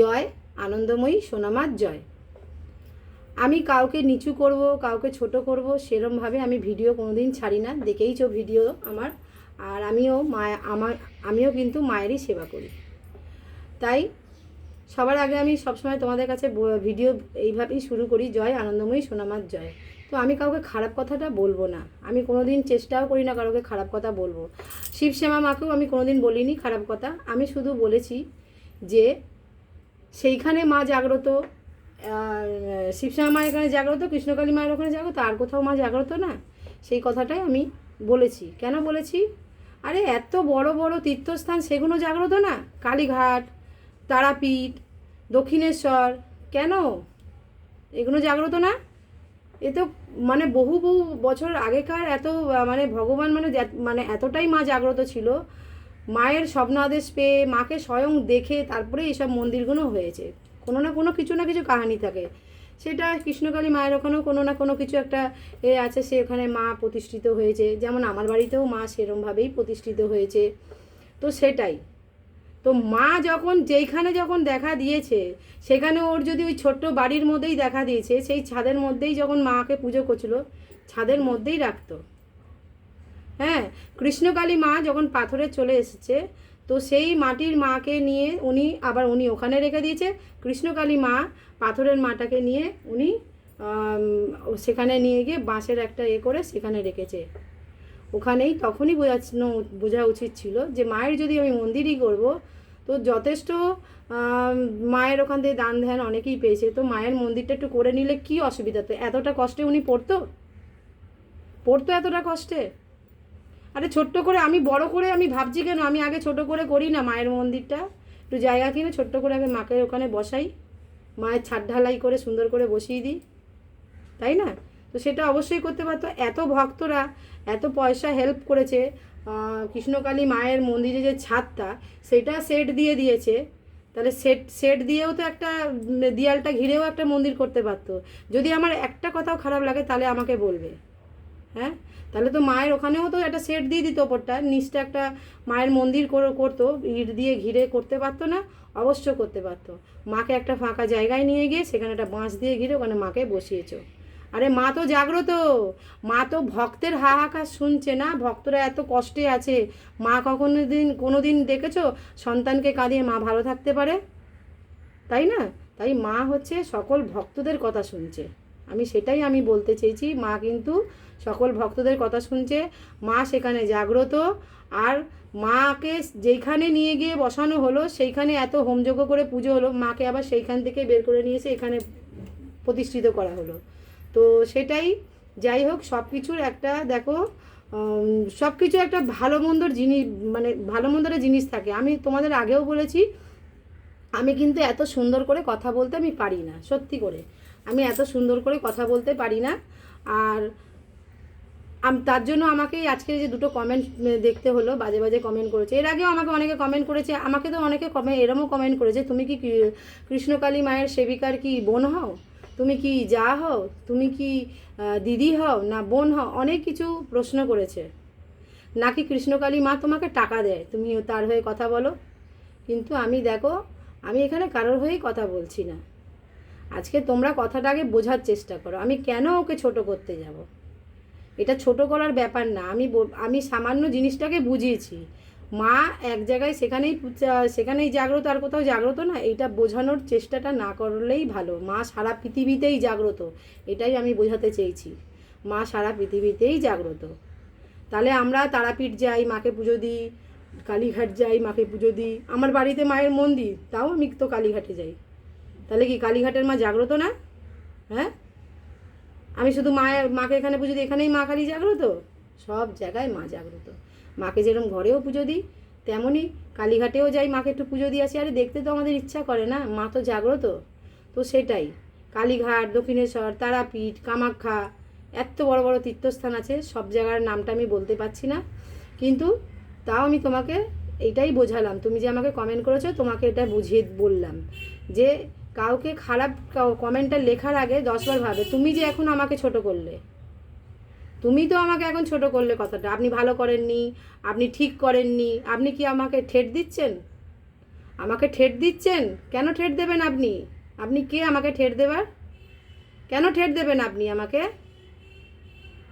জয়, আনন্দময়ী সোনামার জয়। আমি কাউকে নিচু করব, কাউকে ছোট করব সেরমভাবে আমি ভিডিও কোনোদিন ছাড়ি না। দেখেইছো ভিডিও আমার। আর আমিও মায়া, আমার, আমিও কিন্তু মায়েরই সেবা করি। তাই সবার আগে আমি সবসময় তোমাদের কাছে ভিডিও এইভাবেই শুরু করি, জয়, আনন্দময়ী সোনামার জয়। তো আমি কাউকে খারাপ কথাটা বলব না। আমি কোনো দিন চেষ্টাও করি না কারোকে খারাপ কথা বলব। শিবশ্যামা মাকেও আমি কোনো দিন বলিনি খারাপ কথা। আমি শুধু বলেছি যে সেইখানে মা জাগ্রত শিবশ্যামা মায়ের এখানে জাগ্রত, কৃষ্ণকালী মায়ের ওখানে জাগ্রত, আর কোথাও মা জাগ্রত না, সেই কথাটাই আমি বলেছি। কেন বলেছি? আরে এত বড় বড় তীর্থস্থান, সেগুলো জাগ্রত না? কালীঘাট, তারাপীঠ, দক্ষিণেশ্বর, কেন? এগুলো জাগ্রত না? এ তো মানে বহু বহু বছর আগেকার এত মানে ভগবান মানে মানে এতটাই মা জাগ্রত ছিল মায়ের স্বপ্নাদেশ পেয়ে মাকে স্বয়ং দেখে তারপরে এইসব মন্দিরগুলো হয়েছে। কোনো না কোনো কিছু না কিছু কাহিনী থাকে। সেটা কৃষ্ণকালী মায়ের ওখানেও কোনো না কোনো কিছু একটা এ আছে, সে ওখানে মা প্রতিষ্ঠিত হয়েছে। যেমন আমার বাড়িতেও মা সেরমভাবেই প্রতিষ্ঠিত হয়েছে। তো সেটাই। তো মা যখন যেইখানে যখন দেখা দিয়েছে, সেখানে ওর যদি ওই ছোট্ট বাড়ির মধ্যেই দেখা দিয়েছে, সেই ছাদের মধ্যেই যখন মাকে পুজো করছিল, ছাদের মধ্যেই রাখতো। হ্যাঁ কৃষ্ণকালী মা যখন পাথরে চলে এসেছে, তো সেই মাটির মাকে নিয়ে উনি আবার উনি ওখানে রেখে দিয়েছে। কৃষ্ণকালী মা পাথরের মাটাকে নিয়ে উনি সেখানে নিয়ে গিয়ে বাঁশের একটা এ করে সেখানে রেখেছে। ওখানেই তখনই বোঝানো, বোঝা উচিত ছিল যে মায়ের যদি আমি মন্দিরই করব, তো যথেষ্ট মায়ের ওখান থেকে দান ধ্যান অনেকেই পেয়েছে। তো মায়ের মন্দিরটা একটু করে নিলে কি অসুবিধা? তো এতটা কষ্টে উনি পড়তো? পড়তো এতটা কষ্টে? আরে ছোট্ট করে, আমি বড় করে, আমি ভাবছি কেন? আমি আগে ছোট করে করি না মায়ের মন্দিরটা। একটু জায়গা কিনে ছোট্ট করে আগে মাকে ওখানে বসাই। মায়ের ছাদ ঢালাই করে সুন্দর করে বসিয়ে দিই। তাই না? তো সেটা অবশ্যই করতে পারতো। এত ভক্তরা, এত পয়সা হেল্প করেছে কৃষ্ণকালী মায়ের মন্দিরে যে ছাদটা, সেটা সেট দিয়ে দিয়েছে। তাহলে সেট সেট দিয়েও তো একটা দেয়ালটা ঘিরেও একটা মন্দির করতে পারতো। যদি আমার একটা কথাও খারাপ লাগে, তাহলে আমাকে বলবে। হ্যাঁ? তাহলে তো মায়ের ওখানেও তো একটা সেট দিয়ে দিত ওপরটা। নিচটা একটা মায়ের মন্দির করে- করতো, ইট দিয়ে ঘিরে করতে পারতো না, অবশ্য করতে পারতো। মাকে একটা ফাঁকা জায়গায় নিয়ে গিয়ে সেখানে একটা বাঁশ দিয়ে ঘিরে ওখানে মাকে বসিয়েছো। আরে মা তো জাগ্রত। মা তো ভক্তের হাহাকার শুনছে না। ভক্তরা এত কষ্টে আছে। মা কখনো দিন কোনো দিন দেখেছ? সন্তানকে কাঁদিয়ে মা ভালো থাকতে পারে? তাই না? তাই মা হচ্ছে সকল ভক্তদের কথা শুনছে। আমি সেটাই আমি বলতে চেয়েছি। মা কিন্তু সকল ভক্তদের কথা শুনছে। মা সেখানে জাগ্রত। আর মাকে যেইখানে নিয়ে গিয়ে বসানো হলো, সেইখানে এত হোমযজ্ঞ করে পুজো হলো, মাকে আবার সেইখান থেকে বের করে নিয়ে এসে এখানে প্রতিষ্ঠিত করা হলো। তো সেটাই যাই হোক সব কিছুর একটা, দেখো সব কিছু একটা ভালো মন্দর জিনিস মানে ভালো মন্দর জিনিস থাকে। আমি তোমাদের আগেও বলেছি, আমি কিন্তু এত সুন্দর করে কথা বলতে আমি পারি না, সত্যি করে। আমি এত সুন্দর করে কথা বলতে পারি না। আর তার জন্য আমাকে আজকে যে দুটো কমেন্ট দেখতে হলো, বাজে বাজে কমেন্ট করেছে। এর আগেও আমাকে অনেকে কমেন্ট করেছে, আমাকে তো অনেকে কমে এরমও কমেন্ট করেছে, তুমি কি কৃষ্ণকালী মায়ের সেবিকার কি বোন হও? তুমি কি যা হও? তুমি কি দিদি হও? না, বোন হও? অনেক কিছু প্রশ্ন করেছে। নাকি কৃষ্ণকালী মা তোমাকে টাকা দেয়? তুমি তার হয়ে কথা বলো। কিন্তু আমি দেখো, আমি এখানে কারোর হয়েই কথা বলছি না। আজকে তোমরা কথাটা আগে বোঝার চেষ্টা করো। আমি কেন ওকে ছোট করতে যাব? এটা ছোট করার ব্যাপার না। আমি আমি সামান্য জিনিসটাকে বুঝিয়েছি। মা এক জায়গায় সেখানেই সেখানেই জাগ্রত, আর কোথাও জাগ্রত না, এটা বোঝানোর চেষ্টাটা না করলেই ভালো। মা সারা পৃথিবীতেই জাগ্রত, এটাই আমি বোঝাতে চেয়েছি। মা সারা পৃথিবীতেই জাগ্রত। তাহলে আমরা তারাপীঠ যাই, মাকে পুজো দিই, কালীঘাট যাই, মাকে পুজো দিই। আমার বাড়িতে মায়ের মন্দির, তাও আমি তো কালীঘাটে যাই। তাহলে কি কালীঘাটের মা জাগ্রত না? হ্যাঁ? আমি শুধু মায়ের, মাকে এখানে পুজো দিই, এখানেই মা কালী জাগ্রত? সব জায়গায় মা জাগ্রত। মাকে যেরকম ঘরেও পুজো দিই তেমনই কালীঘাটেও যাই, মাকে একটু পুজো দিয়ে আসি। আরে দেখতে তো আমাদের ইচ্ছা করে না, মা তো জাগ্রত। তো সেটাই। কালীঘাট, দক্ষিণেশ্বর, তারাপীঠ, কামাখ্যা এত বড় বড় তীর্থস্থান আছে, সব জায়গার নামটা আমি বলতে পারছি না। কিন্তু তাও আমি তোমাকে এইটাই বোঝালাম। তুমি যে আমাকে কমেন্ট করেছ, তোমাকে এটা বুঝিয়ে বললাম যে কাউকে খারাপ কমেন্টটা লেখার আগে দশবার ভাবে, তুমি যে এখন আমাকে ছোট করলে। তুমি তো আমাকে এখন ছোট করলে কথাটা। আপনি ভালো করেননি, আপনি ঠিক করেননি, আপনি কি আমাকে ঠেট দিচ্ছেন? আমাকে ঠেট দিচ্ছেন? কেন ঠেট দেবেন আপনি? আপনি কে আমাকে ঠেট দেবার? কেন ঠেট দেবেন আপনি আমাকে?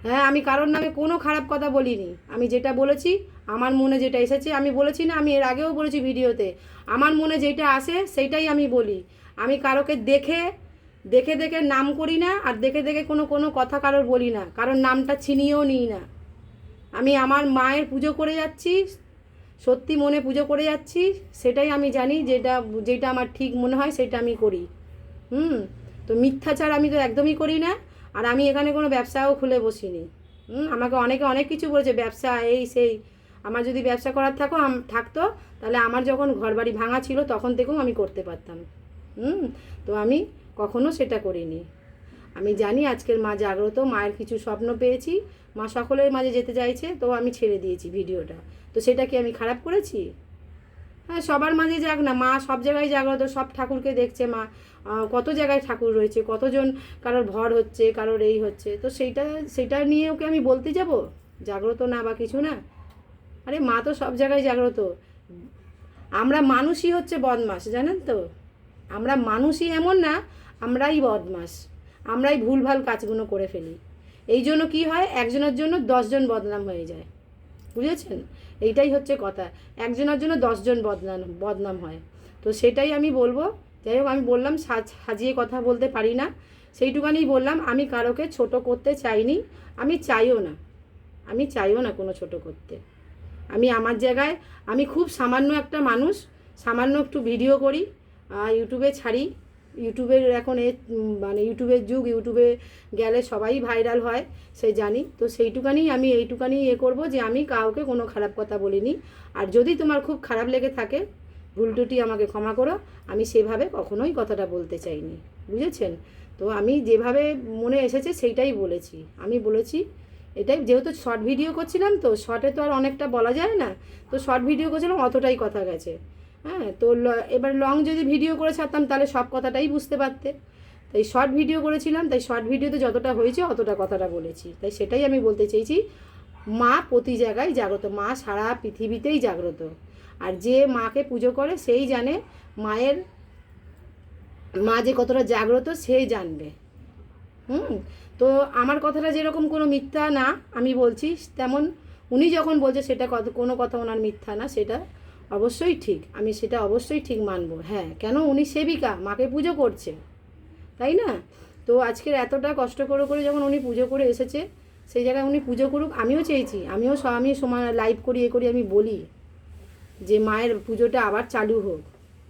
হ্যাঁ আমি কারোর নামে কোনো খারাপ কথা বলিনি। আমি যেটা বলেছি, আমার মনে যেটা এসেছে, আমি বলেছি না, আমি এর আগেও বলেছি ভিডিওতে। আমার মনে যেটা আসে সেইটাই আমি বলি। আমি কারোকে দেখে দেখে দেখে নাম করি না আর দেখে দেখে কোনো কোনো কথা কারোর বলি না। কারোর নামটা ছিনিয়েও নিই না। আমি আমার মায়ের পুজো করে যাচ্ছি, সত্যি মনে পুজো করে যাচ্ছি, সেটাই আমি জানি যেটা যেটা আমার ঠিক মনে হয় সেটা আমি করি। হুম? তো মিথ্যাচার আমি তো একদমই করি না আর আমি এখানে কোনো ব্যবসাও খুলে বসিনি। হুম? আমাকে অনেকে অনেক কিছু বলেছে, ব্যবসা এই সেই। আমার যদি ব্যবসা করার থাকো, থাকতো, তাহলে আমার যখন ঘরবাড়ি ভাঙা ছিল তখন থেকেও আমি করতে পারতাম। হুম, তো আমি কখনো সেটা করিনি। আমি জানি আজকের মা জাগ্রত, মায়ের কিছু স্বপ্ন পেয়েছি, মা সকলের মাঝে যেতে চাইছে, তো আমি ছেড়ে দিয়েছি ভিডিওটা। তো সেটা কি আমি খারাপ করেছি? হ্যাঁ সবার মাঝে যাক না, মা সব জায়গায় জাগ্রত, সব ঠাকুরকে দেখছে মা। কত জায়গায় ঠাকুর রয়েছে, কতজন কারোর ভর হচ্ছে, কারোর এই হচ্ছে। তো সেইটা, সেটা নিয়ে ওকে আমি বলতে যাব? জাগ্রত না বা কিছু না? আরে মা তো সব জায়গায় জাগ্রত। আমরা মানুষই হচ্ছে বদমাস জানেন তো? আমরা মানুষই এমন না, আমরাই বদমাস। আমরাই ভুলভাল কাজগুলো করে ফেলি। এই জন্য কী হয়? একজনের জন্য দশজন বদনাম হয়ে যায়। বুঝেছেন? এইটাই হচ্ছে কথা। একজনের জন্য দশজন বদনাম বদনাম হয়। তো সেটাই আমি বলব। যাই হোক, আমি বললাম, সাজ, সাজিয়ে কথা বলতে পারি না। সেইটুকানি বললাম, আমি কারোকে ছোট করতে চাইনি। আমি চাইও না। আমি চাইও না কোনো ছোট করতে। আমি আমার জায়গায়, আমি খুব সামান্য একটা মানুষ। সামান্য একটু ভিডিও করি। ইউটিউবে ছাড়ি। ইউটিউবের এখন এ মানে ইউটিউবের যুগ ইউটিউবে গেলে সবাই ভাইরাল হয়, সে জানি। তো সেইটুকানি আমি এইটুকানি এ করব যে আমি কাউকে কোনো খারাপ কথা বলিনি। আর যদি তোমার খুব খারাপ লেগে থাকে, ভুল টুটি আমাকে ক্ষমা করো। আমি সেভাবে কখনোই কথাটা বলতে চাইনি। বুঝেছেন? তো আমি যেভাবে মনে এসেছে সেইটাই বলেছি। আমি বলেছি, এটাই যেহেতু শর্ট ভিডিও করছিলাম তো শর্টে তো আর অনেকটা বলা যায় না। তো শর্ট ভিডিও করছিলাম, অতটাই কথা গেছে। হ্যাঁ তো এবার লং যদি ভিডিও করে ছাড়তাম, তাহলে সব কথাটাই বুঝতে পারতে। তাই শর্ট ভিডিও করেছিলাম, তাই শর্ট ভিডিওতে যতটা হয়েছে, অতটা কথাটা বলেছি। তাই সেটাই আমি বলতে চেয়েছি, মা প্রতি জায়গায় জাগ্রত, মা সারা পৃথিবীতেই জাগ্রত। আর যে মাকে পুজো করে, সেই জানে মায়ের, মা যে কতটা জাগ্রত, সে জানবে। হুম, তো আমার কথাটা যেরকম কোনো মিথ্যা না, আমি বলছি, তেমন উনি যখন বলছে, সেটা কত, কোনো কথা ওনার মিথ্যা না, সেটা অবশ্যই ঠিক, আমি সেটা অবশ্যই ঠিক মানবো। হ্যাঁ কেন উনি সেবিকা? মাকে পুজো করছে, তাই না? তো আজকের এতটা কষ্ট করে করে যখন উনি পুজো করে এসেছে, সেই জায়গায় উনি পুজো করুক, আমিও চেয়েছি, আমিও স- আমি সময় লাইভ করি, এ করি, আমি বলি যে, মায়ের পুজোটা আবার চালু হোক,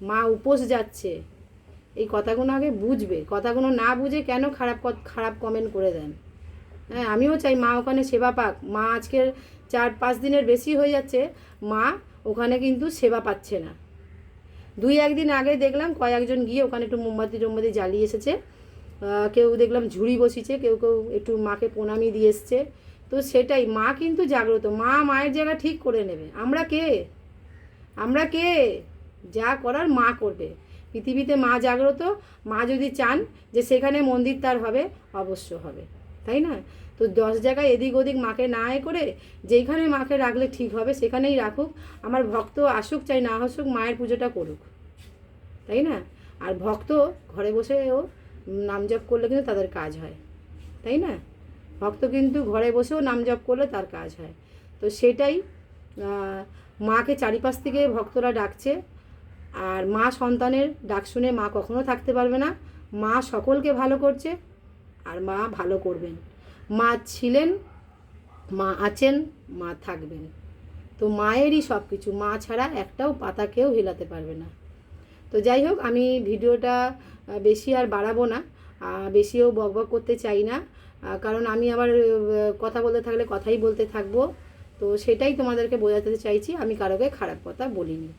মা উপোস যাচ্ছে। এই কথাগুলো আগে বুঝবে, কথাগুলো না বুঝে কেন খারাপ খারাপ কমেন্ট করে দেন? হ্যাঁ আমিও চাই মা ওখানে সেবা পাক। মা আজকের চার পাঁচ দিনের বেশি হয়ে যাচ্ছে, মা ওখানে কিন্তু সেবা পাচ্ছে না। দুই একদিন আগে দেখলাম কয়েকজন গিয়ে ওখানে একটু মোমবাতি টোমবাতি জ্বালিয়ে এসেছে। কেউ দেখলাম ঝুড়ি বসিয়েছে, কেউ কেউ একটু মাকে প্রণামি দিয়ে এসছে। তো সেটাই, মা কিন্তু জাগ্রত। মা মায়ের জায়গা ঠিক করে নেবে। আমরা কে? আমরা কে? যা করার মা করবে। পৃথিবীতে মা জাগ্রত। মা যদি চান যে সেখানে মন্দির তার হবে, অবশ্য হবে। তাই না? তো দশ জায়গায় এদিক ওদিক মাকে না এ করে যেইখানে মাকে রাখলে ঠিক হবে সেখানেই রাখুক। আমার ভক্ত আসুক চাই না আসুক, মায়ের পুজোটা করুক। তাই না? আর ভক্ত ঘরে বসেও নাম জপ করলে কিন্তু তাদের কাজ হয়। তাই না? ভক্ত কিন্তু ঘরে বসেও নাম জপ করলে তার কাজ হয়। তো সেটাই মাকে চারিপাশ থেকে ভক্তরা ডাকছে। আর মা সন্তানের ডাক শুনে মা কখনো থাকতে পারবে না। মা সকলকে ভালো করছে। আর মা ভালো করবেন। মা ছিলেন, মা আছেন, মা থাকবেন। তো মায়েরই সব কিছু মা ছাড়া একটাও পাতা কেউ হেলাতে পারবে না। তো যাই হোক, আমি ভিডিওটা বেশি আর বাড়াবো না বেশিও বকবক করতে চাই না কারণ আমি আবার কথা বলতে থাকলে কথাই বলতে থাকব। তো সেটাই তোমাদেরকে বোঝাতে চাইছি, আমি কারোকে খারাপ কথা বলিনি।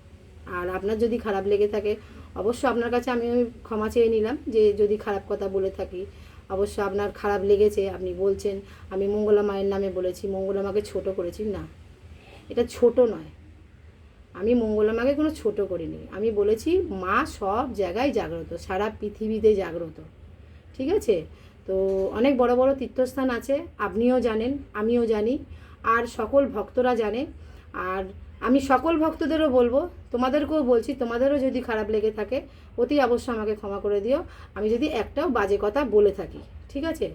আর আপনার যদি খারাপ লেগে থাকে, অবশ্য আপনার কাছে আমি ক্ষমা চেয়ে নিলাম যে যদি খারাপ কথা বলে থাকি অবশ্য আপনার খারাপ লেগেছে, আপনি বলছেন, আমি মঙ্গলা মায়ের নামে বলেছি, মঙ্গলা মাকে ছোট করেছি। না, এটা ছোট নয়। আমি মঙ্গলা মাকে কোনো ছোট করিনি। আমি বলেছি, মা সব জায়গায় জাগ্রত, সারা পৃথিবীতে জাগ্রত। ঠিক আছে? তো অনেক বড় বড় তীর্থস্থান আছে, আপনিও জানেন, আমিও জানি, আর সকল ভক্তরা জানে। আর আমি সকল ভক্তদেরও বলব, তোমাদেরকেও বলছি, তোমাদেরও যদি খারাপ লেগে থাকে, অতি অবশ্য আমাকে ক্ষমা করে দিও। আমি যদি একটাও বাজে কথা বলে থাকি, ঠিক আছে?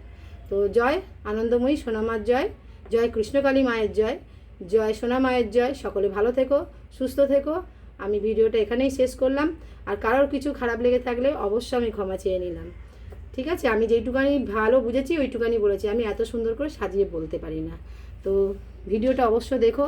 তো জয় আনন্দময়ী সোনামার জয় জয় কৃষ্ণকালী মায়ের জয় জয় সোনা মায়ের জয়, সকলে ভালো থেকো, সুস্থ থেকো। আমি ভিডিওটা এখানেই শেষ করলাম। আর কারোর কিছু খারাপ লেগে থাকলে অবশ্যই আমি ক্ষমা চেয়ে নিলাম। ঠিক আছে? আমি যেইটুকানি ভালো বুঝেছি, ওইটুকানি বলেছি। আমি এত সুন্দর করে সাজিয়ে বলতে পারি না। তো ভিডিওটা অবশ্য দেখো।